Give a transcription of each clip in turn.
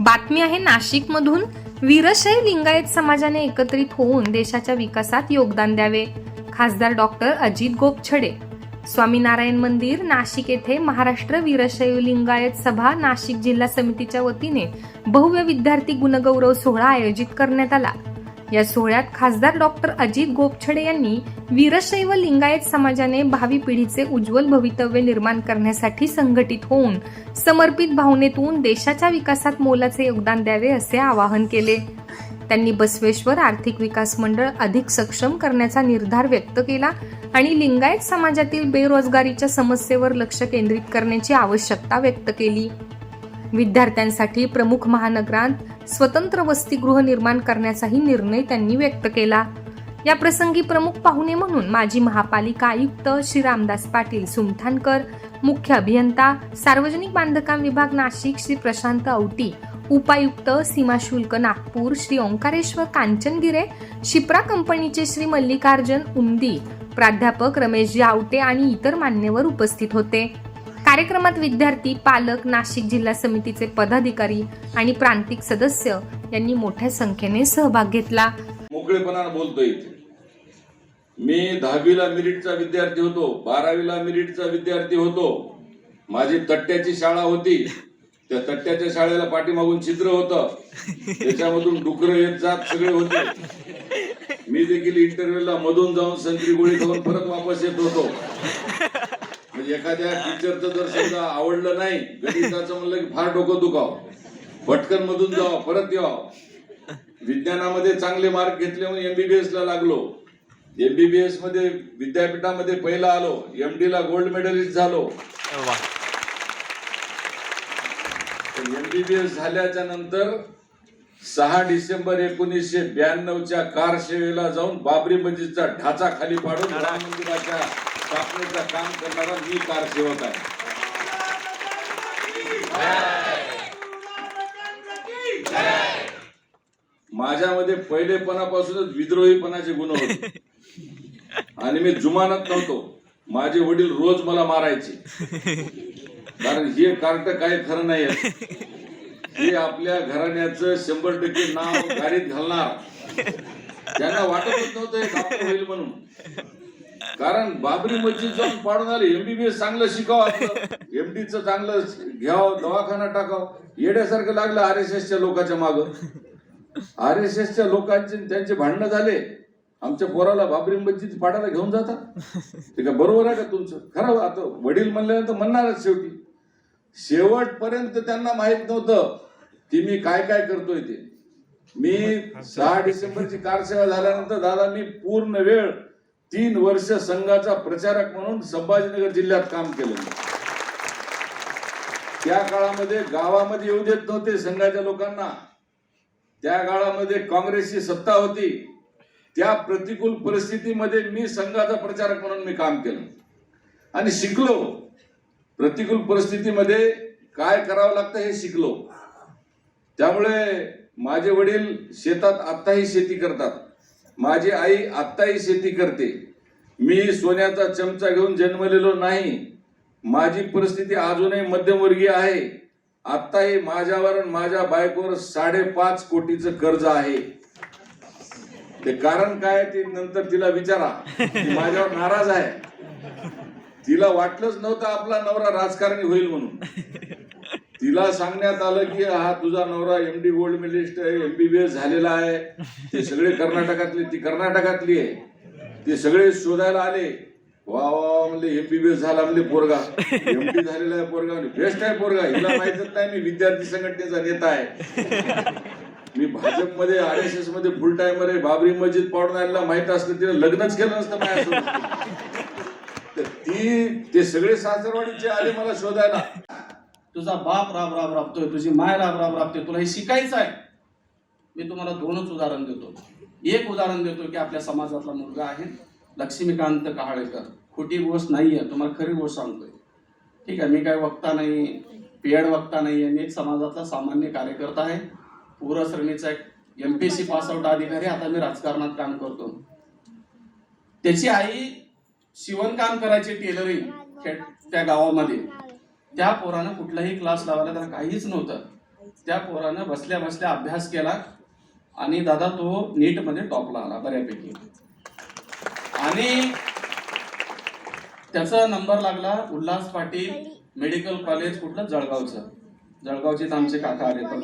बातमी आहे नाशिकमधून. वीरशैव लिंगायत समाजाने एकत्रित होऊन देशाच्या विकासात योगदान द्यावे खासदार डॉक्टर अजित गोपछडे. स्वामीनारायण मंदिर नाशिक येथे महाराष्ट्र वीरशैव लिंगायत सभा नाशिक जिल्हा समितीच्या वतीने भव्य विद्यार्थी गुणगौरव सोहळा आयोजित करण्यात आला. या सोहळ्यात खासदार डॉक्टर अजित गोपछडे यांनी वीरशैव लिंगायत समाजाने भावी पिढीचे उज्ज्वल भवितव्य निर्माण करण्यासाठी संघटित होऊन समर्पित भावनेतून देशाच्या विकासात मोलाचे योगदान द्यावे असे आवाहन केले. त्यांनी बसवेश्वर आर्थिक विकास मंडळ अधिक सक्षम करण्याचा निर्धार व्यक्त केला आणि लिंगायत समाजातील बेरोजगारीच्या समस्येवर लक्ष केंद्रित करण्याची आवश्यकता व्यक्त केली. विद्यार्थ्यांसाठी प्रमुख महानगरांत स्वतंत्र वसतिगृह निर्माण करण्याचाही निर्णय त्यांनी व्यक्त केला. या प्रसंगी प्रमुख पाहुणे म्हणून माजी महापालिका आयुक्त श्री रामदास पाटील सुमठाणकर मुख्य अभियंता सार्वजनिक बांधकाम विभाग नाशिक श्री प्रशांत औटी उपायुक्त सीमा शुल्क नागपूर श्री ओंकारेश्वर कांचनगिरे शिप्रा कंपनीचे श्री मल्लिकार्जन उमदी प्राध्यापक रमेशजी आवटे आणि इतर मान्यवर उपस्थित होते. कार्यक्रमात विद्यार्थी पालक नाशिक जिल्हा समितीचे पदाधिकारी आणि प्रांतिक सदस्य यांनी मोठ्या संख्येने सहभाग घेतला. मोकळेपणानं बोलतोय मी दहावीला मिरिटचा विद्यार्थी होतो बारावीला मिरिटचा विद्यार्थी होतो. माझी तट्ट्याची शाळा होती. त्या तट्ट्याच्या शाळेला पाठीमागून छिद्र होतं. त्याच्यामधून डुकर येत जात सगळे होते. मी देखील इंटरव्ह्यूला मधून जाऊन संत्री गोळी खाऊन परत वापस येत होतो. एखाद्या टीचरचं जर समजा आवडलं नाही गणिताचं म्हणलं की फार डोकं दुखाव. पटकन मधून जावं परत यावं. विज्ञानामध्ये चांगले मार्क घेतले म्हणून एमबीबीएस ला लागलो. एमबीबीएसमध्ये विद्यापीठामध्ये पहिला आलो. एमडी ला गोल्ड मेडलिस्ट झालो. एमबीबीएस झाल्याच्यानंतर सहा डिसेंबर एकोणीसशे ब्याण्णवच्या कार सेवेला जाऊन बाबरी मस्जिदचा ढाचा खाली पाडून राम मंदिराच्या स्थापनेचं काम करणारा मी कारसेवक आहे. माझ्यामध्ये पहिलेपणापासूनच विद्रोहीपणाचे गुण होते. आणि मी जुमानत नव्हतो. माझे वडील रोज मला मारायचे. कारण हे कार्ट काही खरं नाही ते हे आपल्या घराण्याचं शंभर टक्के नाव गाडीत घालणार. त्यांना वाटतच नव्हतं होईल म्हणून. कारण बाबरी मस्जिद जाऊन पाडून आले एमबीबीएस चांगलं शिकावं एमडीचं चांगलं घ्यावं दवाखाना टाकावं. येड्यासारखं लागलं आर एस एसच्या लोकांच्या माग. आर एस एसच्या लोकांचे त्यांचे भांडणं झाले. आमच्या पोराला बाबरी मस्जिद पाडायला घेऊन जाता. ते का बरोबर आहे का तुमचं? खरं आता वडील म्हणल्यानंतर म्हणणारच शेवटी. शेवटपर्यंत त्यांना माहीत नव्हतं की मी काय काय करतोय ते. मी सहा डिसेंबरची कारसेवा झाल्यानंतर दादा मी पूर्ण वेळ तीन वर्ष संघाचा प्रचारक म्हणून संभाजीनगर जिल्ह्यात काम केलं. त्या काळामध्ये गावामध्ये येऊ देत नव्हते संघाच्या लोकांना. त्या काळामध्ये काँग्रेसची सत्ता होती. त्या प्रतिकूल परिस्थितीमध्ये मी संघाचा प्रचारक म्हणून मी काम केलं. आणि शिकलो. प्रतिकूल परिस्थितीमध्ये काय करावं लागतं हे शिकलो. त्यामुळे माझे वडील शेतात आत्ताही शेती करतात. माझी आई आत्ताही शेती करते. मी सोन्याचा चमचा घेऊन जन्मलेलो नाही. माझी परिस्थिती अजूनही मध्यमवर्गीय आहे. आत्ताही माझ्यावर माझ्या बायकोवर साडेपाच कोटीचं कर्ज आहे. ते कारण काय ते नंतर तिला विचारा. ती माझ्यावर नाराज आहे. तिला वाटलंच नव्हतं आपला नवरा राजकारणी होईल म्हणून. तिला सांगण्यात आलं की हा तुझा नवरा एम डी गोल्ड मेडलिस्ट आहे एमबीबीएस झालेला आहे. ते सगळे कर्नाटकातले ती कर्नाटकातली आहे. ते सगळे शोधायला आले. वा वा म्हणले एमबीबीएस झाला म्हणजे पोरगा. एमडी झालेला आहे पोरगा बेस्ट आहे पोरगा. हिला माहितच नाही मी विद्यार्थी संघटनेचा नेता आहे. मी भाजपमध्ये आर एस एसमध्ये फुल टाइमर आहे. बाबरी मस्जिद पाडून माहीत असतं तिला लग्नच केलं नसतं माझ्या तर ती ते सगळे सासरवाडीचे आले मला शोधायला. तुझा बाप राब राब राबतोय तुझी माय राब राब राबते तुला हे शिकायचं आहे. मी तुम्हाला दोनच उदाहरण देतो. एक उदाहरण देतो की आपल्या समाजातला मुलगा आहे लक्ष्मीकांत कहाळेकर. खोटी गोष्ट नाही आहे तुम्हाला खरी गोष्ट सांगतोय. ठीक आहे मी काय वक्ता नाही पेड वक्ता नाही आहे मी एक समाजातला सामान्य कार्यकर्ता आहे. पूरश्रेणीचा एक एम पी सी पासआउट अधिकारी आता मी राजकारणात काम करतो. त्याची आई शिवणकाम करायची टेलरिंग त्या गावामध्ये. त्या पोरानं कुठलाही क्लास लावायला त्याला काहीच नव्हतं. त्या पोरानं बसल्या बसल्या अभ्यास केला आणि दादा तो नीटमध्ये टॉपला आला बऱ्यापैकी. आणि त्याचा नंबर लागला उल्हास पाटील मेडिकल कॉलेज कुठलं? जळगावचं. जळगावचे आमचे काका आले तर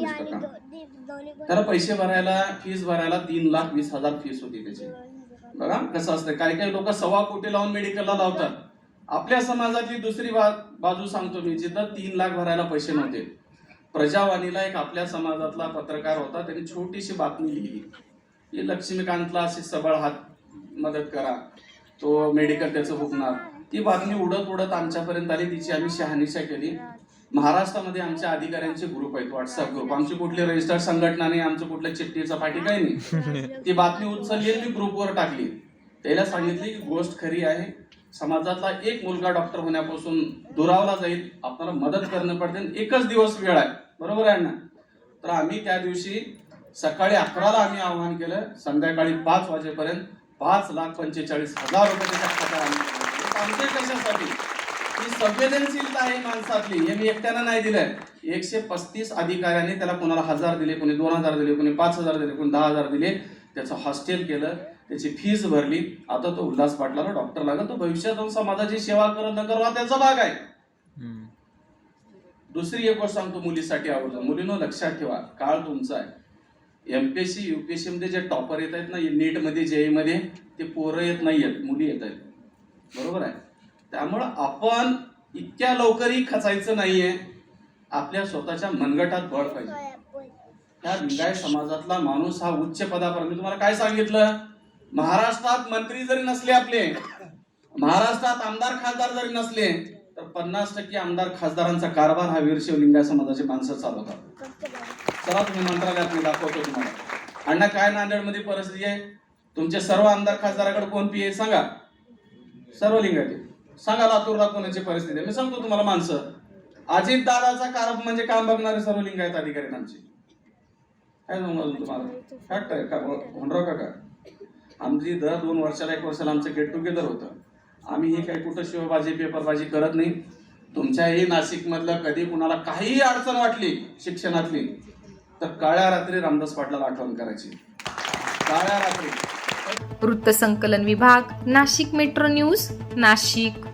त्याला पैसे भरायला फीस भरायला तीन लाख वीस हजार फीस होती त्याची. बघा कसं असतं. काही काही लोक सव्वा कोटी लावून मेडिकलला लावतात. आपल्या समाजातली दुसरी बा- बाजू सांगतो मी जिथं तीन लाख भरायला पैसे नव्हते. प्रजावाणीला एक आपल्या समाजातला पत्रकार होता त्यांनी छोटीशी बातमी लिहिली. की लक्ष्मीकांतला अशी सबळ हात मदत करा तो मेडिकल त्याचं हुकणार ती बातमी उडत उडत आमच्यापर्यंत आली तिची आम्ही शहानिशा केली. महाराष्ट्रामध्ये आमच्या अधिकाऱ्यांचे ग्रुप आहेत व्हॉट्सअप ग्रुप. आमची कुठली रजिस्टर्ड संघटना नाही आमचं कुठल्या चिठ्ठी चपाटी काही नाही. ती बातमी उचलली मी ग्रुपवर टाकली. त्याला सांगितली की गोष्ट खरी आहे समाजातला एक मुलगा डॉक्टर होण्यापासून दुरावला जाईल आपल्याला मदत करणं पडते एकच दिवस वेळ आहे. बरोबर आहे ना? तर आम्ही त्या दिवशी सकाळी अकराला आम्ही आवाहन केलं संध्याकाळी पाच वाजेपर्यंत पाच लाख पंचेचाळीस हजार रुपये कशासाठी? ही संवेदनशीलता आहे माणसातली हे मी एकट्यानं नाही दिलंय. एकशे पस्तीस अधिकाऱ्यांनी त्याला कोणाला हजार दिले कोणी दोन हजार दिले कोणी पाच हजार दिले कोणी दहा हजार दिले. त्याचं हॉस्टेल केलं त्याची फीस भरली. आता तो उल्हास पाटलाला डॉक्टर लागत तो भविष्यात जाऊन समाजाची सेवा करणं न करणं त्याचा भाग आहे. दुसरी एक गोष्ट सांगतो मुलीसाठी आवडतं. मुलीनं लक्षात ठेवा. काळ तुमचा आहे. एमपीएससी युपीएससी मध्ये जे टॉपर येत आहेत ना नीटमध्ये जेई मध्ये ते पोरं येत नाहीयेत. मुली येत आहेत. बरोबर आहे? त्यामुळं आपण इतक्या लवकरही खचायचं नाहीये. आपल्या स्वतःच्या मनगटात बळ पाहिजे. त्या लिंगायत समाजातला माणूस हा उच्च पदापर्यंत. मी तुम्हाला काय सांगितलं? महाराष्ट्रात मंत्री जरी नसले आपले महाराष्ट्रात आमदार खासदार जरी नसले तर पन्नास टक्के आमदार खासदारांचा कारभार हा वीरशैव लिंगायत समाजाची माणसं चालवतात चला तुम्ही मंत्रालयात मी दाखवतो तुम्हाला. अण्णा काय नांदेडमध्ये परिस्थिती आहे? तुमचे सर्व आमदार खासदाराकडे कोण पी आहे? सांगा. सर्व लिंगायत. सांगा लातूरला कोणाची परिस्थिती आहे? मी सांगतो तुम्हाला माणसं. अजित दादाचा कारभ म्हणजे काम बघणारे सर्व लिंगायत अधिकारी आहेत आमचे. काय अजून तुम्हाला? फॅक्ट आहे का काका आमची दर दोन वर्षाला एक वर्षाला आमचं गेट टुगेदर होतं. आम्ही हे काही कुठं शिवबाजी पेपरबाजी करत नाही. तुमच्याही नाशिकमधलं कधी कुणाला काही अडचण वाटली शिक्षणातली तर काळ्या रात्री रामदास पाटलाला आठवण करायची. काळ्या रात्री. वृत्तसंकलन विभाग नाशिक मेट्रो न्यूज नाशिक.